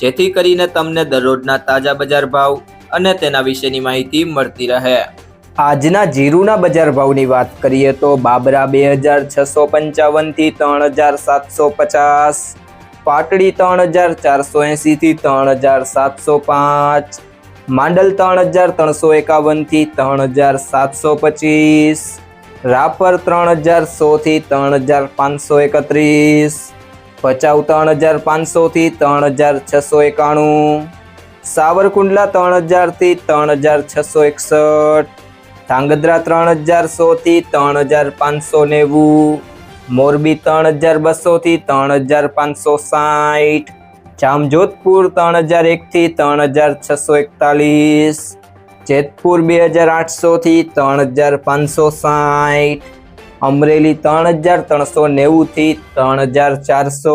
જેથી કરીને તમને દરરોજના તાજા બજાર ભાવ અને તેના વિશેની માહિતી મળતી રહે. આજના જીરુના બજાર ભાવની વાત કરીએ તો બાબરા બે હજાર છસો પંચાવનથી ત્રણ હજાર સાતસો પચાસ, પાટડી ત્રણ હજાર ચારસો એંસીથી ત્રણ હજાર સાતસો પાંચ, માંડલ ત્રણ હજાર ત્રણસો એકાવનથી ત્રણ હજાર સાતસો પચીસ, રાપર ત્રણ હજાર સોથી ત્રણ હજાર પાંચસો એકત્રીસ ભચાઉ ત્રણ હજાર પાંચસોથી ત્રણ હજાર છસો એકાણું સાવરકુંડલા ત્રણ હજારથી ત્રણ હજાર છસો એકસઠ ધાંગધ્રા ત્રણ હજાર સોથી ત્રણ હજાર પાંચસો નેવું મોરબી ત્રણ હજાર બસોથી ત્રણ હજાર પાંચસો સાઠ જામજોધપુર ત્રણ હજાર એકથી ત્રણ હજાર છસો એકતાલીસ જેતપુર બે હજાર આઠસોથી ત્રણ હજાર પાંચસો સાઠ અમરેલી ત્રણ હજાર ત્રણસો નેવુંથી ત્રણ હજાર ચારસો,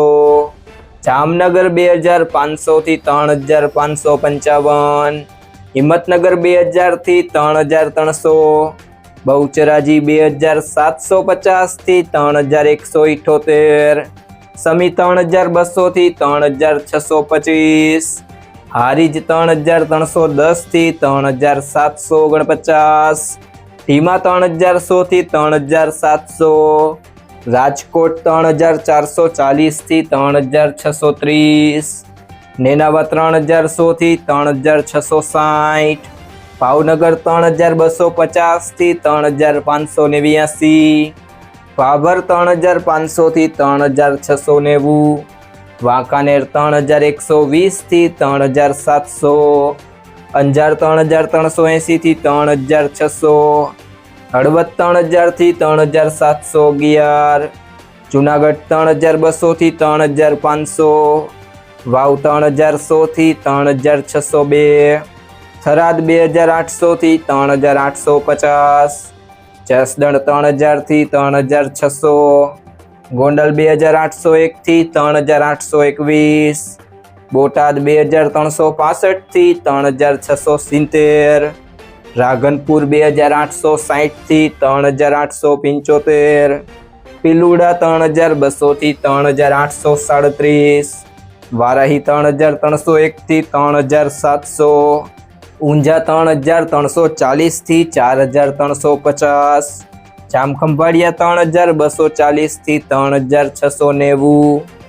જામનગર બે હજાર પાંચસોથી ત્રણ હજાર પાંચસો પંચાવન, હિંમતનગર બે હજારથી ત્રણ હજાર ત્રણસો, બહુચરાજી બે હજાર સાતસો પચાસથી ત્રણ હજાર એકસો ઇઠોતેર, સમી ત્રણ હજાર બસોથી ત્રણ હજાર છસો પચીસ, હારીજ ત્રણ હજાર ત્રણસો દસથી ત્રણ હજાર સાતસો ઓગણપચાસ ધીમા ત્રણ હજાર સોથી ત્રણ હજાર સાતસો રાજકોટ ત્રણ હજાર ચારસો ચાલીસથી ત્રણ હજાર છસો ત્રીસ નેનાવા ત્રણ હજાર સોથી ત્રણ હજાર છસો સાઠ ભાવનગર ત્રણ હજાર બસો પચાસથી ત્રણ હજાર પાંચસો નેવ્યાસી ભાભર ત્રણ હજાર પાંચસોથી ત્રણ હજાર છસો નેવું વાંકાનેર ત્રણ હજાર એકસો વીસથી ત્રણ હજાર સાતસો અંજાર ત્રણ હજાર ત્રણસો એંસીથી ત્રણ હજાર છસો હળવદ ત્રણ હજારથી ત્રણ હજાર સાતસો અગિયાર જુનાગઢ ત્રણ હજાર બસોથી ત્રણ હજાર પાંચસો વાવ ત્રણ હજાર સોથી ત્રણ હજાર છસો બે થરાદ બે હજાર આઠસોથી ત્રણ હજાર આઠસો પચાસ જસદણ ત્રણ હજારથી ત્રણ હજાર છસો ગોંડલ બે હજાર આઠસો એકથી ત્રણ હજાર આઠસો એકવીસ બોટાદ બે હજાર ત્રણસો પાસઠથી ત્રણ હજાર છસો સિત્તેર. રાધનપુર બે હજાર આઠસો સાહીઠથી ત્રણ હજાર આઠસો પંચોતેર. પિલુડા ત્રણ હજાર બસોથી ત્રણ હજાર આઠસો સાડત્રીસ. વારાહી ત્રણ હજાર ત્રણસો એકથી ત્રણ હજાર સાતસો. ઊંઝા ત્રણ હજાર ત્રણસો ચાલીસથી ચાર હજાર ત્રણસો પચાસ. જામખંભાળિયા ત્રણ હજાર બસો ચાલીસથી ત્રણ હજાર છસો નેવું.